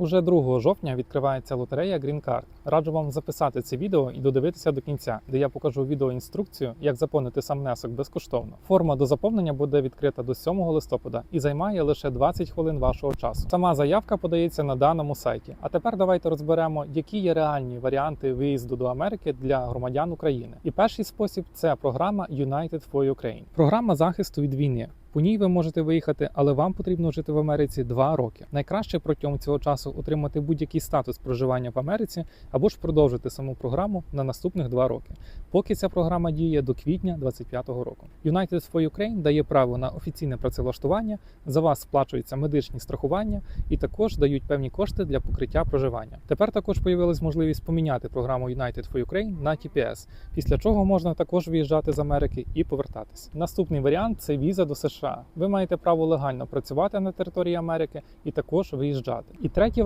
Уже 2 жовтня відкривається лотерея Green Card. Раджу вам записати це відео і додивитися до кінця, де я покажу відеоінструкцію, як заповнити сам внесок безкоштовно. Форма до заповнення буде відкрита до 7 листопада і займає лише 20 хвилин вашого часу. Сама заявка подається на даному сайті. А тепер давайте розберемо, які є реальні варіанти виїзду до Америки для громадян України. І перший спосіб це програма United for Ukraine. Програма захисту від війни. По ній ви можете виїхати, але вам потрібно жити в Америці 2 роки. Найкраще протягом цього часу отримати будь-який статус проживання в Америці або ж продовжити саму програму на наступних 2 роки, поки ця програма діє до квітня 2025 року. United for Ukraine дає право на офіційне працевлаштування, за вас сплачуються медичні страхування і також дають певні кошти для покриття проживання. Тепер також появилась можливість поміняти програму United for Ukraine на TPS, після чого можна також виїжджати з Америки і повертатись. Наступний варіант це віза до США. Ви маєте право легально працювати на території Америки і також виїжджати. І третій